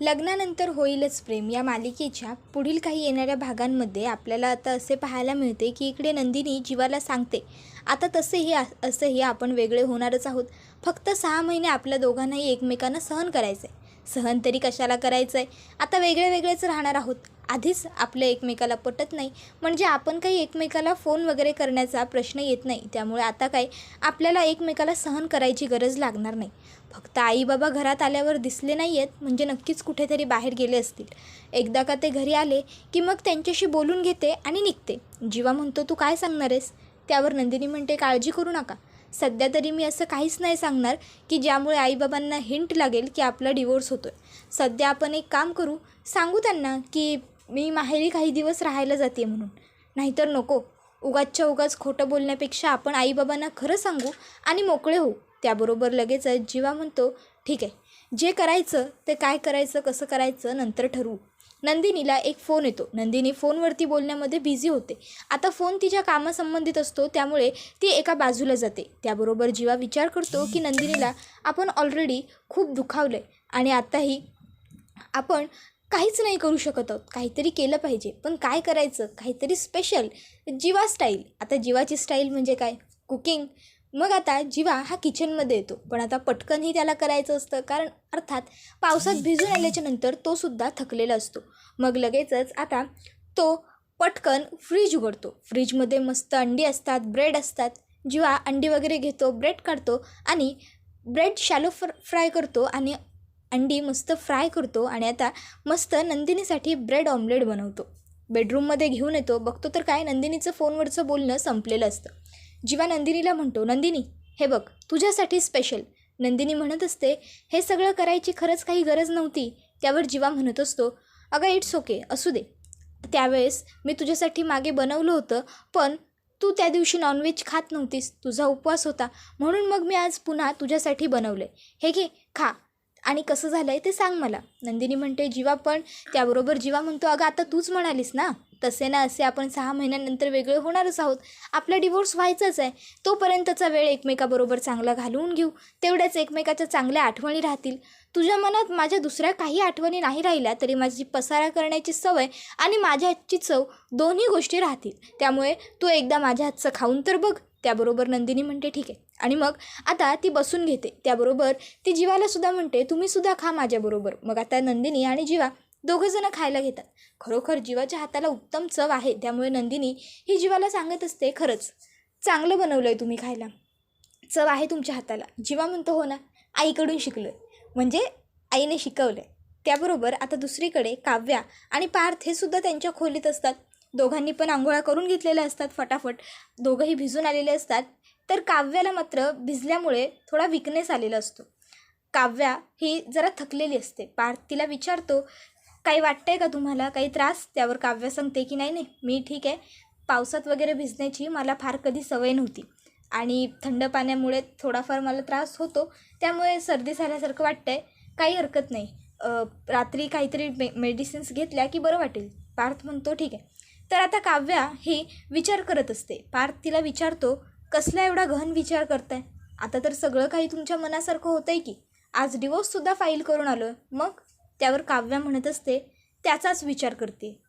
लग्नानंतर होईलच प्रेम. या मालिकेच्या पुढील काही येणाऱ्या भागांमध्ये आपल्याला आता असे पाहायला मिळते की इकडे नंदिनी जीवाला सांगते आता तसेही असंही आपण वेगळे होणारच आहोत. फक्त सहा महिने आपल्या दोघांनाही एकमेकांना सहन करायचं आहे सहन तरी कशाला करायचं आहे आता वेगळे वेगळेच राहणार आहोत. आधीच आपल्या एकमेकाला पटत नाही. म्हणजे आपण काही एकमेकाला फोन वगैरे करण्याचा प्रश्न येत नाही. त्यामुळे आता काय? आपल्याला एकमेकाला सहन करायची गरज लागणार नाही. फक्त आई बाबा घरात आल्यावर दिसले नाही आहेत म्हणजे नक्कीच कुठेतरी बाहेर गेले असतील. एकदा का ते घरी आले की मग त्यांच्याशी बोलून घेते आणि निघते. जीवा म्हणतो तू काय सांगणार आहेस? त्यावर नंदिनी म्हणते काळजी करू नका. सध्या तरी मी असं काहीच नाही सांगणार की ज्यामुळे आईबाबांना हिंट लागेल की आपला डिवोर्स होतो आहे सध्या आपण एक काम करू. सांगू त्यांना की मी माहेरी काही दिवस राहायला जाते म्हणून. नाहीतर नको. उगाचच्या उगाच खोटं बोलण्यापेक्षा आपण आईबाबांना खरं सांगू आणि मोकळे होऊ. त्याबरोबर लगेचच जीवा म्हणतो ठीक आहे. जे करायचं ते काय करायचं कसं करायचं नंतर ठरवू. नंदिनीला एक फोन येतो. नंदिनी फोनवरती बोलण्यामध्ये बिझी होते. आता फोन तिच्या कामासंबंधित असतो त्यामुळे ती एका बाजूला जाते. त्याबरोबर जीवा विचार करतो की नंदिनीला आपण ऑलरेडी खूप दुखावलं आहे आणि आत्ताही आपण काहीच नाही करू शकत आहोत. काहीतरी केलं पाहिजे. पण काय करायचं? काहीतरी स्पेशल जीवा स्टाईल आता जीवाची स्टाईल म्हणजे काय? कुकिंग मग आता जीवा हा किचनमध्ये येतो. पण आता पटकनही त्याला करायचं असतं. कारण अर्थात पावसात भिजून आल्याच्यानंतर तो सुद्धा थकलेला असतो. मग लगेचच आता तो पटकन फ्रीज उघडतो. फ्रीजमध्ये मस्त अंडी असतात ब्रेड असतात. जीवा अंडी वगैरे घेतो ब्रेड काढतो आणि ब्रेड शॅलो फ्र फ्राय करतो आणि अंडी मस्त फ्राय करतो आणि आता मस्त नंदिनीसाठी ब्रेड ऑमलेट बनवतो. बेडरूममध्ये घेऊन येतो. बघतो तर काय नंदिनीचं फोनवरचं बोलणं संपलेलं असतं. जीवा नंदिनीला म्हणतो नंदिनी हे बघ तुझ्यासाठी स्पेशल नंदिनी म्हणत असते हे सगळं करायची खरंच काही गरज नव्हती. त्यावर जीवा म्हणत असतो अगं इट्स ओके असू दे. त्यावेळेस मी तुझ्यासाठी मागे बनवलं होतं पण तू त्या दिवशी नॉनव्हेज खात नव्हतीस तुझा उपवास होता. म्हणून मग मी आज पुन्हा तुझ्यासाठी बनवलं आहे हे घे खा. आणि कसं झालं आहे ते सांग मला. नंदिनी म्हणते जीवा पण त्याबरोबर जीवा म्हणतो अगं आता तूच म्हणालीस ना? तसे ना असे आपण सहा महिन्यानंतर वेगळे होणारच आहोत. आपला डिवोर्स व्हायचाच आहे. तोपर्यंतचा वेळ एकमेकाबरोबर चांगला घालवून घेऊ. तेवढ्याच एकमेकाच्या चांगल्या आठवणी राहतील. तुझ्या मनात माझ्या दुसऱ्या काही आठवणी नाही राहिल्या तरी माझी पसारा करण्याची सवय आणि माझ्या हातची चव दोन्ही गोष्टी राहतील. त्यामुळे तू एकदा माझ्या हातचं खाऊन तर बघ. त्याबरोबर नंदिनी म्हणते ठीक आहे. आणि मग आता ती बसून घेते. त्याबरोबर ती जीवालासुद्धा म्हणते तुम्ही सुद्धा खा माझ्याबरोबर मग आता नंदिनी आणि जीवा दोघंजणं खायला घेतात. खरोखर जीवाच्या हाताला उत्तम चव आहे त्यामुळे नंदिनी ही जीवाला सांगत असते खरंच चांगलं बनवलं आहे तुम्ही खायला. चव आहे तुमच्या हाताला. जीवा म्हणतो हो ना आईकडून शिकलो आहे म्हणजे आईने शिकवलं आहे त्याबरोबर आता दुसरीकडे काव्या आणि पार्थ हे सुद्धा त्यांच्या खोलीत असतात. दोघांनी पण आंघोळा करून घेतलेल्या असतात फटाफट. दोघंही भिजून आलेले असतात. तर काव्याला मात्र भिजल्यामुळे थोडा विकनेस आलेला असतो. काव्या ही जरा थकलेली असते. पार्थ तिला विचारतो काही वाटतंय का तुम्हाला? काही त्रास? त्यावर काव्य सांगते की नाही नाही मी ठीक आहे. पावसात वगैरे भिजण्याची मला फार कधी सवय नव्हती. आणि थंड पाण्यामुळे थोडाफार मला त्रास होतो. त्यामुळे सर्दी झाल्यासारखं वाटतं आहे काही हरकत नाही. रात्री काहीतरी मे मेडिसिन्स घेतल्या की बरं वाटेल. पार्थ म्हणतो ठीक आहे. तर आता काव्या ही विचार करत असते. पार्थ तिला विचारतो कसला एवढा गहन विचार करताय? आता तर सगळं काही तुमच्या मनासारखं होतं आहे की. आज डिवोर्ससुद्धा फाईल करून आलो मग? त्यावर काव्या म्हणत असते त्याचाच विचार करते.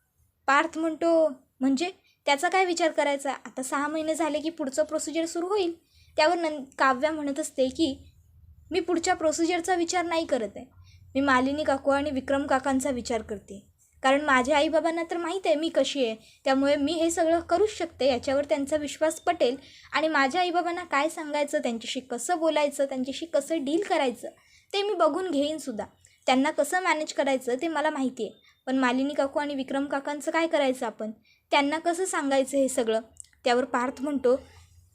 पार्थ म्हणतो म्हणजे? त्याचा काय विचार करायचा? आता सहा महिने झाले की पुढचं प्रोसिजर सुरू होईल. त्यावर नं काव्या म्हणत असते की मी पुढच्या प्रोसिजरचा विचार नाही करत आहे. मी मालिनी काकू आणि विक्रम काकांचा विचार करते. कारण माझ्या आईबाबांना तर माहीत आहे मी कशी आहे. त्यामुळे मी हे सगळं करूच शकते याच्यावर त्यांचा विश्वास पटेल. आणि माझ्या आईबाबांना काय सांगायचं त्यांच्याशी कसं बोलायचं त्यांच्याशी कसं डील करायचं ते मी बघून घेईनसुद्धा त्यांना कसं मॅनेज करायचं ते मला माहिती आहे. पण मालिनी काकू आणि विक्रम काकांचं काय करायचं आपण? त्यांना कसं सांगायचं हे सगळं? त्यावर पार्थ म्हणतो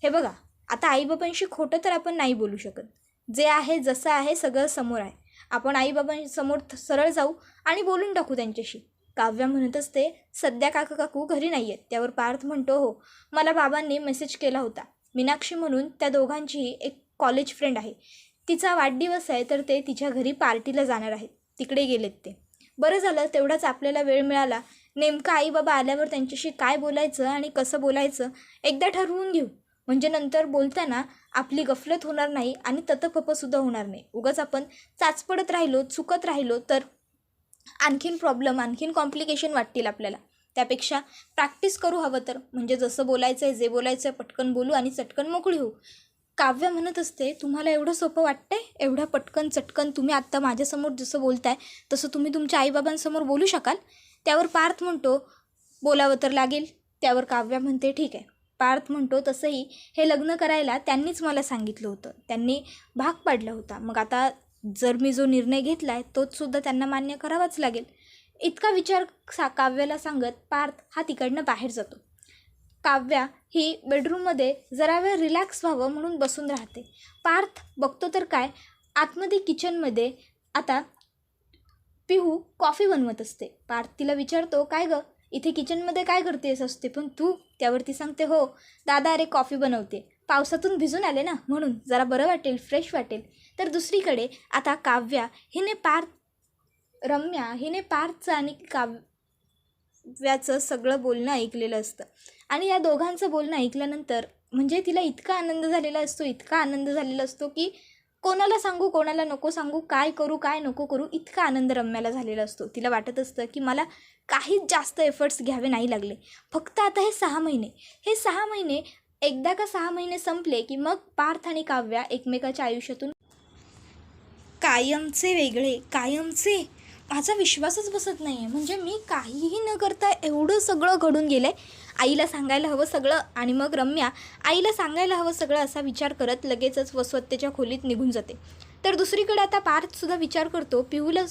हे बघा आता आईबाबांशी खोटं तर आपण नाही बोलू शकत. जे आहे जसं आहे सगळं समोर आहे. आपण आईबाबांसमोर सरळ जाऊ आणि बोलून टाकू त्यांच्याशी. काव्या म्हणत असते सध्या काका काकू घरी नाही आहेत त्यावर पार्थ म्हणतो हो. मला बाबांनी मेसेज केला होता. मीनाक्षी म्हणून त्या दोघांचीही एक कॉलेज फ्रेंड आहे. तिचा वाढदिवस आहे तर ते तिच्या घरी पार्टीला जाणार आहेत. तिकडे गेलेत ते. बरं झालं तेवढाच आपल्याला वेळ मिळाला. नेमकं आई बाबा आल्यावर त्यांच्याशी काय बोलायचं आणि कसं बोलायचं एकदा ठरवून घेऊ. म्हणजे नंतर बोलताना आपली गफलत होणार नाही आणि ततपपसुद्धा होणार नाही. उगाच आपण चाचपडत राहिलो चुकत राहिलो तर आणखीन प्रॉब्लेम आणखीन कॉम्प्लिकेशन वाटतील आपल्याला. त्यापेक्षा प्रॅक्टिस करू हवं तर. म्हणजे जसं बोलायचं आहे जे बोलायचं आहे पटकन बोलू आणि चटकन मोकळी होऊ. काव्य म्हणत असते तुम्हाला एवढं सोपं वाटतंय? एवढं पटकन चटकन तुम्ही आत्ता माझ्यासमोर जसं बोलताय तसं तुम्ही तुमच्या आईबाबांसमोर बोलू शकाल. त्यावर पार्थ म्हणतो बोलावं तर लागेल. त्यावर काव्या म्हणते ठीक आहे. पार्थ म्हणतो तसंही हे लग्न करायला त्यांनीच मला सांगितलं होतं. त्यांनी भाग पाडला होता. मग आता जर मी जो निर्णय घेतला आहे तोचसुद्धा त्यांना मान्य करावाच लागेल. इतका विचार सा काव्याला सांगत पार्थ हा तिकडनं बाहेर जातो. काव्या ही बेडरूममध्ये जरा वेळ रिलॅक्स व्हावं म्हणून बसून राहते. पार्थ बघतो तर काय आतमध्ये किचनमध्ये आता पिहू कॉफी बनवत असते. पार्थ तिला विचारतो काय गं? इथे किचनमध्ये काय करतेस असते? पण तू त्यावरती सांगते हो दादा अरे कॉफी बनवते. पावसातून भिजून आले ना म्हणून जरा बरं वाटेल फ्रेश वाटेल. तर दुसरीकडे आता काव्या हिने पार्थ रम्या हिने पार्थचं आणि काव्याचं सगळं बोलणं ऐकलेलं असतं. आणि या दोघांचं बोलणं ऐकल्यानंतर म्हणजे तिला इतका आनंद झालेला असतो इतका आनंद झालेला असतो की कोणाला सांगू कोणाला नको सांगू काय करू काय नको करू इतका आनंद रम्याला झालेला असतो. तिला वाटत असतं की मला काहीच जास्त एफर्ट्स घ्यावे नाही लागले. फक्त आता हे सहा महिने. हे सहा महिने एकदा का सहा महिने संपले की मग पार्थ आणि काव्या एकमेकाच्या आयुष्यातून कायमचे वेगळे कायमचे. माझा विश्वासच बसत नाही आहे म्हणजे मी काहीही न करता एवढं सगळं घडून गेलं आहे आईला सांगायला हवं सगळं आणि मग रम्या आईला सांगायला हवं सगळं असा विचार करत लगेचच वसवत्तेच्या खोलीत निघून जाते. तर दुसरीकडे आता पार्थसुद्धा विचार करतो पिहूला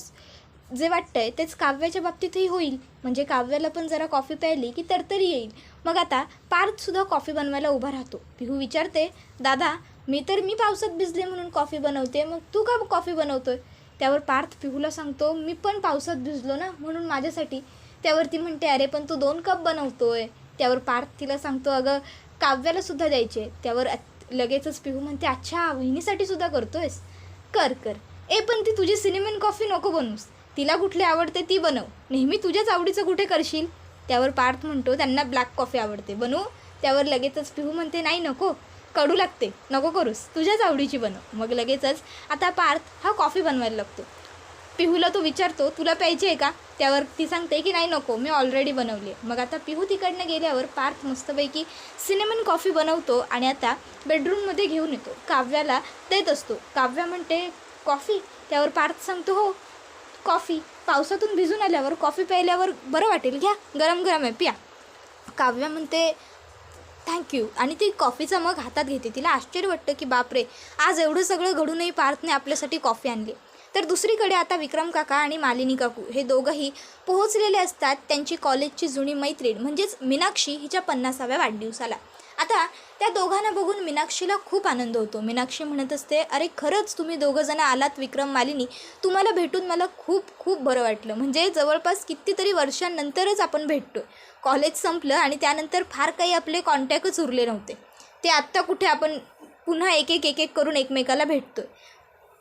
जे वाटतं आहे तेच काव्याच्या बाबतीतही होईल. म्हणजे काव्याला पण जरा कॉफी प्यायली की तरतरी येईल. मग आता पार्थसुद्धा कॉफी बनवायला उभा राहतो. पिहू विचारते दादा मी तर मी पावसात भिजले म्हणून कॉफी बनवते. मग तू का कॉफी बनवतोय? त्यावर पार्थ पिहूला सांगतो मी पण पावसात भिजलो ना म्हणून माझ्यासाठी. त्यावर ती म्हणते अरे पण तू दोन कप बनवतोय. त्यावर पार्थ तिला सांगतो अगं काव्याला सुद्धा द्यायचे. त्यावर लगेचच पिहू म्हणते अच्छा वहिनीसाठी सुद्धा करतोयस? कर कर. ए पण ती तुझी सिनेमन कॉफी नको बनवूस तिला कुठली आवडते ती बनव. नेहमी तुझ्याच आवडीचं कुठे करशील? त्यावर पार्थ म्हणतो त्यांना ब्लॅक कॉफी आवडते. बनवू. त्यावर लगेचच पिहू म्हणते नाही नको. कडू लागते. नको करूस. तुझ्याच आवडीची बनव. मग लगेचच आता पार्थ हा कॉफी बनवायला लागतो. पिहूला तो विचारतो तुला प्यायची आहे का? त्यावर ती सांगते की नाही नको. मी ऑलरेडी बनवली आहे. मग आता पिहू तिकडनं गेल्यावर पार्थ मस्तपैकी सिनेमन कॉफी बनवतो आणि आता बेडरूममध्ये घेऊन येतो. काव्याला देत असतो. काव्या म्हणते कॉफी? त्यावर पार्थ सांगतो हो कॉफी. पावसातून भिजून आल्यावर कॉफी प्यायल्यावर बरं वाटेल. घ्या गरम गरम आहे पिया. काव्या म्हणते थँक्यू आणि ती कॉफीचा मग हातात घेते. तिला आश्चर्य वाटतं की बापरे आज एवढं सगळं घडूनही पार्थने आपल्यासाठी कॉफी आणली. तर दुसरीकडे आता विक्रम काका आणि मालिनी काकू हे दोघंही पोहोचलेले असतात त्यांची कॉलेजची जुनी मैत्रीण म्हणजेच मीनाक्षी हिच्या पन्नासाव्या वाढदिवसाला. आता त्या दोघांना बघून मीनाक्षीला खूप आनंद होतो. मीनाक्षी म्हणत असते अरे खरंच तुम्ही दोघंजणं आलात विक्रम मालिनी. तुम्हाला भेटून मला खूप खूप बरं वाटलं. म्हणजे जवळपास कितीतरी वर्षांनंतरच आपण भेटतो कॉलेज संपलं आणि त्यानंतर फार काही आपले कॉन्टॅक्टच उरले नव्हते. ते आत्ता कुठे आपण पुन्हा एक एक एक एक करून एकमेकाला भेटतोय.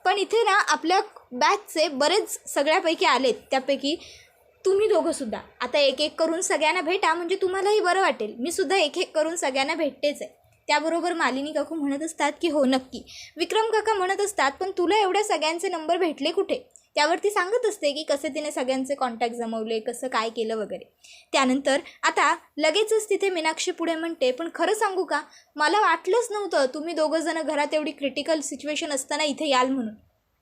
पण इथे ना आपल्या बॅचचे बरेच सगळ्यापैकी आलेत. त्यापैकी तुम्ही दोघंसुद्धा आता एक एक करून सगळ्यांना भेटा म्हणजे तुम्हालाही बरं वाटेल. मी सुद्धा एक एक करून सगळ्यांना भेटतेच आहे. त्याबरोबर मालिनी काकू म्हणत असतात की हो नक्की. विक्रम काका म्हणत असतात पण तुला एवढ्या सगळ्यांचे नंबर भेटले कुठे? त्यावरती सांगत असते की कसे तिने सगळ्यांचे कॉन्टॅक्ट जमवले कसं काय केलं वगैरे. त्यानंतर आता लगेचच तिथे मीनाक्षी पुढे म्हणते पण खरं सांगू का? मला वाटलंच नव्हतं तुम्ही दोघंजणं घरात एवढी क्रिटिकल सिच्युएशन असताना इथे याल म्हणून.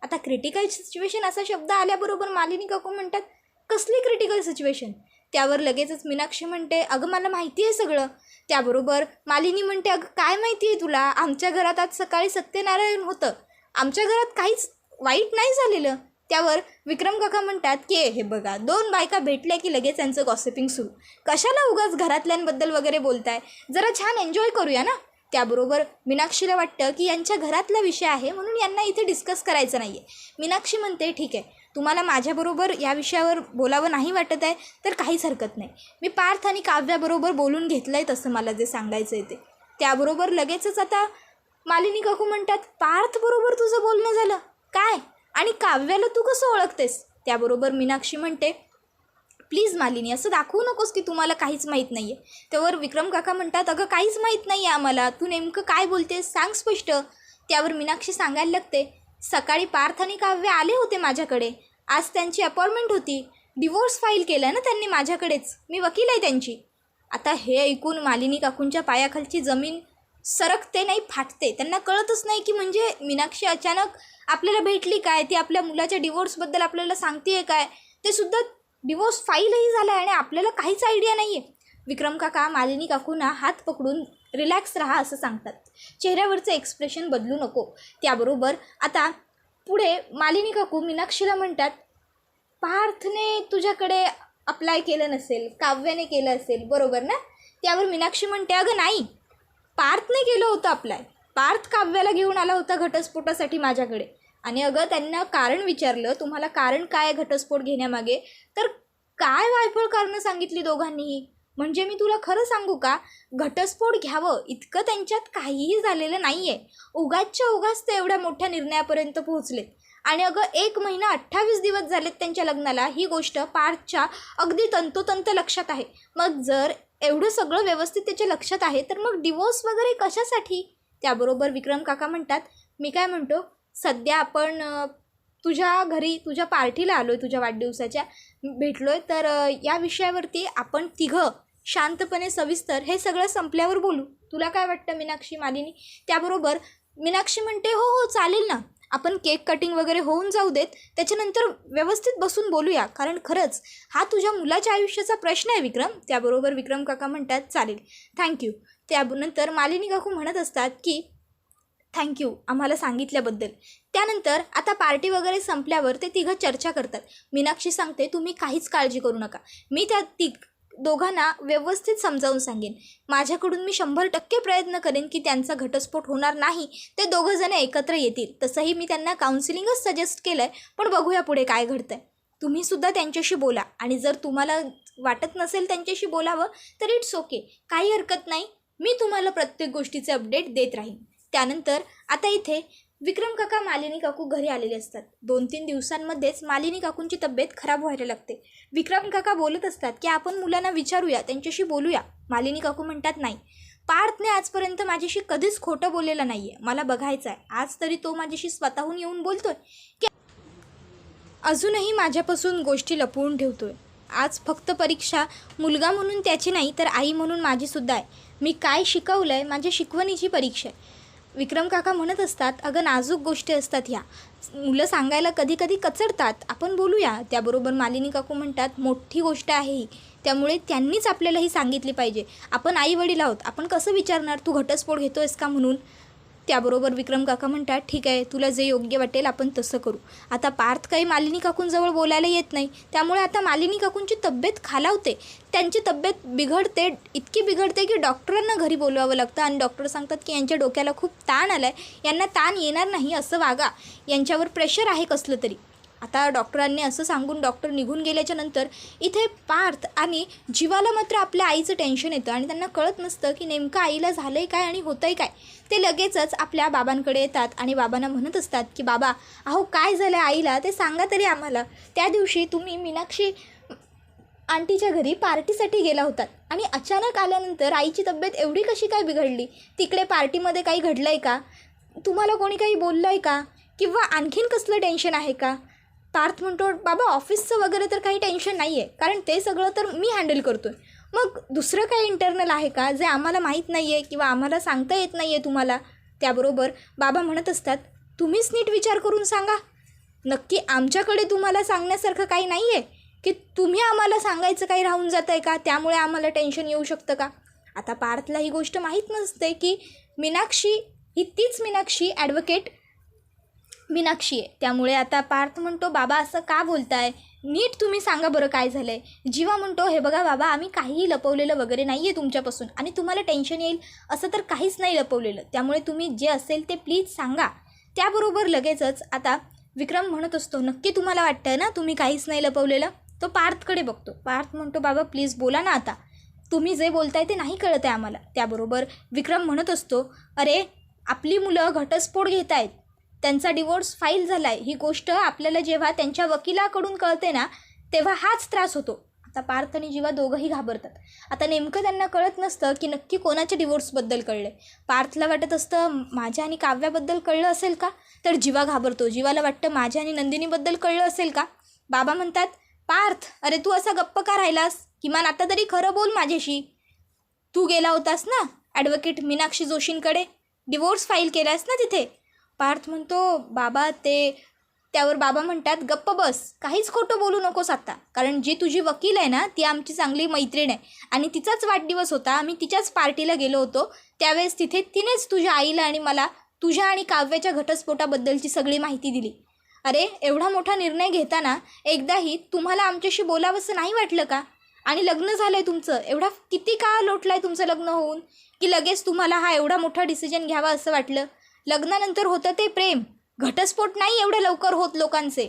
आता क्रिटिकल सिच्युएशन असा शब्द आल्याबरोबर मालिनी काकू म्हणतात कसली क्रिटिकल सिच्युएशन त्यावर लगेचच मीनाक्षी म्हणते अगं मला माहिती आहे सगळं. त्याबरोबर मालिनी म्हणते अगं काय माहिती आहे तुला? आमच्या घरात आज सकाळी सत्यनारायण होतं. आमच्या घरात काहीच वाईट नाही झालेलं. त्यावर विक्रम काका म्हणतात की हे बघा दोन बायका भेटल्या की लगेच यांचं गॉसिपिंग सुरू. कशाला उगाच घरातल्यांबद्दल वगैरे बोलताय? जरा छान एन्जॉय करूया ना? त्याबरोबर मीनाक्षीला वाटतं की यांच्या घरातला विषय आहे म्हणून यांना इथे डिस्कस करायचं नाही आहे मीनाक्षी म्हणते ठीक आहे तुम्हाला माझ्याबरोबर या विषयावर बोलावं नाही वाटत आहे तर काहीच हरकत नाही. मी पार्थ आणि काव्याबरोबर बोलून घेतलं आहे तसं मला जे सांगायचं आहे ते. त्याबरोबर लगेचच आता मालिनी काकू म्हणतात पार्थबरोबर तुझं बोलणं झालं. काय? आणि काव्याला तू कसं ओळखतेस? त्याबरोबर मीनाक्षी म्हणते प्लीज मालिनी असं दाखवू नकोस की तुम्हाला काहीच माहीत नाही आहे त्यावर विक्रम काका म्हणतात अगं काहीच माहीत नाही आहे आम्हाला. तू नेमकं काय बोलतेस? सांग स्पष्ट. त्यावर मीनाक्षी सांगायला लागते सकाळी पार्थ आणि काव्य आले होते माझ्याकडे. आज त्यांची अपॉइंटमेंट होती. डिवोर्स फाईल केला ना त्यांनी माझ्याकडेच. मी वकील आहे त्यांची. आता हे ऐकून मालिनी काकूंच्या पायाखालची जमीन सरकते नाही फाटते. त्यांना कळतच नाही की म्हणजे मीनाक्षी अचानक आपल्याला भेटली काय? ती आपल्या मुलाच्या डिवोर्सबद्दल आपल्याला सांगते काय? ते सुद्धा डिवोर्स फाईलही झाला आहे आणि आपल्याला काहीच आयडिया नाही आहे विक्रम काका मालिनी काकूंना हात पकडून रिलॅक्स राहा असं सांगतात. चेहऱ्यावरचं एक्सप्रेशन बदलू नको. त्याबरोबर आता पुढे मालिनी काकू मीनाक्षीला म्हणतात पार्थने तुझ्याकडे अप्लाय केलं नसेल काव्याने केलं असेल बरोबर ना? त्यावर मीनाक्षी म्हणते अगं नाही. पार्थने केलं होतं अप्लाय पार्थ काव्याला घेऊन आला होता घटस्फोटासाठी माझ्याकडे. आणि अगं त्यांना कारण विचारलं तुम्हाला कारण काय घटस्फोट घेण्यामागे? तर काय वायफळ कारणं सांगितली दोघांनीही? म्हणजे मी तुला खरं सांगू का? घटस्फोट घ्यावं इतकं त्यांच्यात काहीही झालेलं नाही आहे उगाचच्या उगाच ते एवढ्या मोठ्या निर्णयापर्यंत पोहोचलेत. आणि अगं एक महिना अठ्ठावीस दिवस झालेत त्यांच्या लग्नाला. ही गोष्ट पार्थच्या अगदी तंतोतंत लक्षात आहे. मग जर एवढं सगळं व्यवस्थित त्याच्या लक्षात आहे तर मग डिवोर्स वगैरे कशासाठी? त्याबरोबर विक्रम काका म्हणतात मी काय म्हणतो सध्या आपण तुझ्या घरी तुझ्या पार्टीला आलो आहे तुझ्या वाढदिवसाच्या भेटलो आहे तर या विषयावरती आपण तिघं शांतपणे सविस्तर हे सगळं संपल्यावर बोलू. तुला काय वाटतं मीनाक्षी मालिनी? त्याबरोबर मीनाक्षी म्हणते हो हो चालेल ना. आपण केक कटिंग वगैरे होऊन जाऊ देत. त्याच्यानंतर व्यवस्थित बसून बोलूया. कारण खरंच हा तुझ्या मुलाच्या आयुष्याचा प्रश्न आहे विक्रम. त्याबरोबर विक्रम काका म्हणतात चालेल. थँक्यू. त्यानंतर मालिनी काकू म्हणत असतात की थँक्यू आम्हाला सांगितल्याबद्दल. त्यानंतर आता पार्टी वगैरे संपल्यावर ते तिघं चर्चा करतात. मीनाक्षी सांगते तुम्ही काहीच काळजी करू नका. मी त्या ती दोघांना व्यवस्थित समजावून सांगेन. माझ्याकडून मी शंभर टक्के प्रयत्न करेन की त्यांचा घटस्फोट होणार नाही. ते दोघं जण एकत्र येतील. तसंही मी त्यांना काउन्सिलिंगच सजेस्ट केलं आहे पण बघूया पुढे काय घडतं आहे तुम्हीसुद्धा त्यांच्याशी बोला आणि जर तुम्हाला वाटत नसेल त्यांच्याशी बोलावं तर इट्स ओके काही हरकत नाही. मी तुम्हाला प्रत्येक गोष्टीचे अपडेट देत राहीन. त्यानंतर आता इथे विक्रम काका मालिनी काकू घरी आलेले असतात. दोन तीन दिवसांमध्येच मालिनी काकूंची तब्येत खराब व्हायला लागते. विक्रम काका बोलत असतात की आपण मुलांना विचारूया त्यांच्याशी बोलूया. मालिनी काकू म्हणतात नाही. पार्थने आजपर्यंत माझ्याशी कधीच खोटं बोललेलं नाही आहे मला बघायचं आहे आज तरी तो माझ्याशी स्वतःहून येऊन बोलतोय. की अजूनही माझ्यापासून गोष्टी लपवून ठेवतोय. आज फक्त परीक्षा मुलगा म्हणून त्याची नाही तर आई म्हणून माझीसुद्धा आहे. मी काय शिकवलं आहे माझ्या शिकवणीची परीक्षा आहे. विक्रम काका म्हणत असतात अगं नाजूक गोष्टी असतात ह्या. मुलं सांगायला कधी कधी कचरतात आपण बोलूया. त्याबरोबर मालिनी काकू म्हणतात मोठी गोष्ट आहे ही. त्यामुळे त्यांनीच आपल्याला ही सांगितली पाहिजे. आपण आई वडील आहोत. आपण कसं विचारणार? तू घटस्फोट घेतोयस का म्हणून? त्याबरोबर विक्रम काका म्हणतात ठीक आहे तुला जे योग्य वाटेल आपण तसं करू. आता पार्थ काही मालिनी काकूंजवळ बोलायला येत नाही. त्यामुळे आता मालिनी काकूंची तब्येत खालावते. त्यांची तब्येत बिघडते इतकी बिघडते की डॉक्टरांना घरी बोलवावं लागतं आणि डॉक्टर सांगतात की यांच्या डोक्याला खूप ताण आला आहे यांना ताण येणार नाही असं वागा. यांच्यावर प्रेशर आहे कसलं तरी. आता डॉक्टरांनी असं सांगून डॉक्टर निघून गेल्याच्यानंतर इथे पार्थ आणि जीवाला मात्र आपल्या आईचं टेन्शन येतं आणि त्यांना कळत नसतं की नेमकं आईला झालं आहे काय आणि होतं आहे काय. ते लगेचच आपल्या बाबांकडे येतात आणि बाबांना म्हणत असतात की बाबा अहो काय झालं आईला? ते सांगा तरी आम्हाला. त्या दिवशी तुम्ही मीनाक्षी आंटीच्या घरी पार्टीसाठी गेला होतात आणि अचानक आल्यानंतर आईची तब्येत एवढी कशी काय बिघडली? तिकडे पार्टीमध्ये काही घडलं आहे का? तुम्हाला कोणी काही बोललं आहे का? किंवा आणखीन कसलं टेन्शन आहे का? पार्थ म्हणतो बाबा ऑफिसचं वगैरे तर काही टेन्शन नाही आहे कारण ते सगळं तर मी हँडल करतो आहे मग दुसरं काही इंटरनल आहे का? जे आम्हाला माहीत नाही आहे किंवा आम्हाला सांगता येत नाही आहे तुम्हाला त्याबरोबर बाबा म्हणत असतात तुम्हीच नीट विचार करून सांगा. नक्की आमच्याकडे तुम्हाला सांगण्यासारखं काही नाही आहे की तुम्ही आम्हाला सांगायचं काही राहून जात आहे का? त्यामुळे आम्हाला टेन्शन येऊ शकतं का? आता पार्थला ही गोष्ट माहीत नसते की मीनाक्षी ही तीच मीनाक्षी ॲडव्होकेट मीनाक्षी आहे. त्यामुळे आता पार्थ म्हणतो बाबा असं का बोलताय? नीट तुम्ही सांगा बरं काय झालं आहे जीवा म्हणतो हे बघा बाबा आम्ही काहीही लपवलेलं वगैरे नाही आहे तुमच्यापासून आणि तुम्हाला टेन्शन येईल असं तर काहीच नाही लपवलेलं. त्यामुळे तुम्ही जे असेल ते प्लीज सांगा. त्याबरोबर लगेचच आता विक्रम म्हणत असतो नक्की तुम्हाला वाटतं ना तुम्ही काहीच नाही लपवलेलं? तो पार्थकडे बघतो. पार्थ म्हणतो बाबा प्लीज बोला ना आता. तुम्ही जे बोलताय ते नाही कळत आहे आम्हाला. त्याबरोबर विक्रम म्हणत असतो अरे आपली मुलं घटस्फोट घेत आहेत त्यांचा डिवोर्स फाईल झाला आहे ही गोष्ट आपल्याला जेव्हा त्यांच्या वकिलाकडून कळते ना तेव्हा हाच त्रास होतो. आता पार्थ आणि जीवा दोघंही घाबरतात. आता नेमकं त्यांना कळत नसतं की नक्की कोणाच्या डिवोर्सबद्दल कळलं पार्थला वाटत असतं माझ्या आणि काव्याबद्दल कळलं असेल का? तर जीवा घाबरतो. जीवाला वाटतं माझ्या आणि नंदिनीबद्दल कळलं असेल का? बाबा म्हणतात पार्थ अरे तू असा गप्प का राहिलास? किमान आता तरी खरं बोल माझ्याशी. तू गेला होतास ना ॲडव्होकेट मीनाक्षी जोशींकडे? डिवोर्स फाईल केलास ना तिथे? पार्थ म्हणतो बाबा ते त्यावर बाबा म्हणतात गप्प बस काहीच खोटं बोलू नकोस आता. कारण जी तुझी वकील आहे ना ती आमची चांगली मैत्रीण आहे. आणि तिचाच वाढदिवस होता. आम्ही तिच्याच पार्टीला गेलो होतो. त्यावेळेस तिथे तिनेच तुझ्या आईला आणि मला तुझ्या आणि काव्याच्या घटस्फोटाबद्दलची सगळी माहिती दिली. अरे एवढा मोठा निर्णय घेताना एकदाही तुम्हाला आमच्याशी बोलावंसं नाही वाटलं का? आणि लग्न झालं आहे तुमचं. एवढा किती काळ लोटला आहे तुमचं लग्न होऊन? की लगेच तुम्हाला हा एवढा मोठा डिसिजन घ्यावा असं वाटलं? लग्नानंतर होतं ते प्रेम. घटस्फोट नाही एवढे लवकर होत लोकांचे.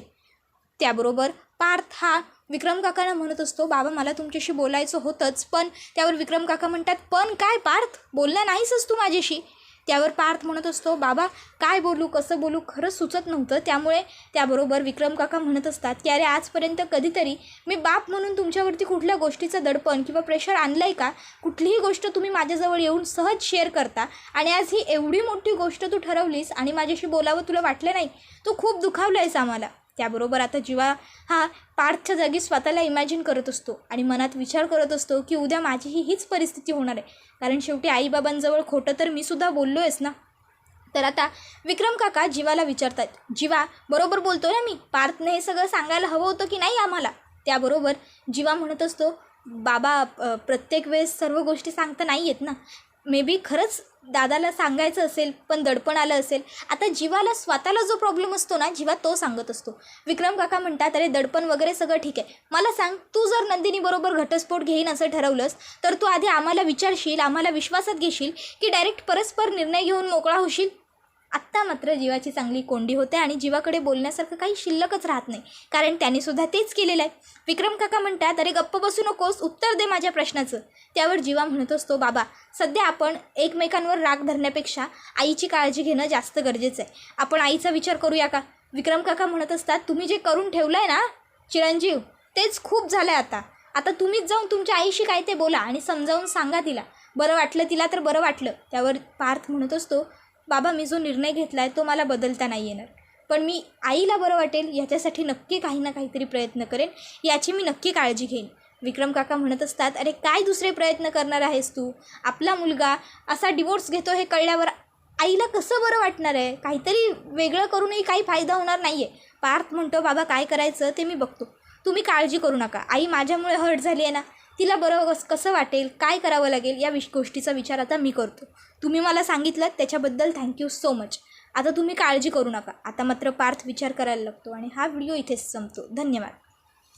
त्याबरोबर पार्थ हा विक्रम काकांना म्हणत असतो बाबा मला तुमच्याशी बोलायचं होतंच पण त्यावर विक्रम काका म्हणतात पण काय पार्थ बोलला नाहीसच तू माझ्याशी. त्यावर पार्थ म्हणत असतो बाबा काय बोलू कसं बोलू खरंच सुचत नव्हतं. त्यामुळे त्याबरोबर विक्रम काका म्हणत असतात की अरे आजपर्यंत कधीतरी मी बाप म्हणून तुमच्यावरती कुठल्या गोष्टीचं दडपण किंवा प्रेशर आणलं आहे का? कुठलीही गोष्ट तुम्ही माझ्याजवळ येऊन सहज शेअर करता आणि आज ही एवढी मोठी गोष्ट तू ठरवलीस आणि माझ्याशी बोलावं तुला वाटलं नाही तू खूप दुखावलं आहेस आम्हाला. त्याबरोबर आता जीवा हा पार्थच्या जागी स्वतःला इमॅजिन करत असतो आणि मनात विचार करत असतो की उद्या माझीही हीच परिस्थिती होणार आहे. कारण शेवटी आईबाबांजवळ खोटं तर मी सुद्धा बोललो आहेस ना? तर आता विक्रम काका जीवाला विचारतात जीवा बरोबर बोलतो ना मी? पार्थने हे सगळं सांगायला हवं होतं की नाही आम्हाला? त्याबरोबर जीवा म्हणत असतो बाबा प्रत्येक वेळेस सर्व गोष्टी सांगता नाही येत ना? मे बी खरंच दादाला सांगायचं असेल पण दडपण आलं असेल. आता जीवाला स्वतःला जो प्रॉब्लेम असतो ना जीवा तो सांगत असतो. विक्रम काका म्हणतात अरे दडपण वगैरे सगळं ठीक आहे. मला सांग तू जर नंदिनीबरोबर घटस्फोट घेईन असं ठरवलंस तर तू आधी आम्हाला विचारशील आम्हाला विश्वासात घेशील की डायरेक्ट परस्पर निर्णय घेऊन मोकळा होशील? आत्ता मात्र जीवाची चांगली कोंडी होते आणि जीवाकडे बोलण्यासारखं काही शिल्लकच राहत नाही. कारण त्यानेसुद्धा तेच केलेलं आहे. विक्रम काका म्हणतात अरे गप्प बसू नकोस उत्तर दे माझ्या प्रश्नाचं. त्यावर जीवा म्हणत असतो बाबा सध्या आपण एकमेकांवर राग धरण्यापेक्षा आईची काळजी घेणं जास्त गरजेचं आहे. आपण आईचा विचार करूया का? विक्रम काका म्हणत असतात तुम्ही जे करून ठेवलं आहे ना चिरंजीव तेच खूप झालं आहे आता. आता तुम्हीच जाऊन तुमच्या आईशी काय ते बोला आणि समजावून सांगा तिला. बरं वाटलं तिला तर बरं वाटलं. त्यावर पार्थ म्हणत असतो बाबा मी जो निर्णय घेतला आहे तो मला बदलता नाही येणार. पण मी आईला बरं वाटेल याच्यासाठी नक्की काही ना काहीतरी प्रयत्न करेन याची मी नक्की काळजी घेईन. विक्रम काका म्हणत असतात अरे काय दुसरे प्रयत्न करणार आहेस तू? आपला मुलगा असा डिवोर्स घेतो हे कळल्यावर आईला कसं बरं वाटणार आहे? काहीतरी वेगळं करूनही काही फायदा होणार नाही आहे पार्थ म्हणतो बाबा काय करायचं ते मी बघतो. तुम्ही काळजी करू नका. आई माझ्यामुळे हर्ट झाली आहे ना तिला बरं कसं वाटेल काय करावं लागेल या विश गोष्टीचा विचार आता मी करतो. तुम्ही मला सांगितलं त्याच्याबद्दल थँक्यू सो मच आता तुम्ही काळजी करू नका. आता मात्र पार्थ विचार करायला लागतो आणि हा व्हिडिओ इथेच संपतो. धन्यवाद.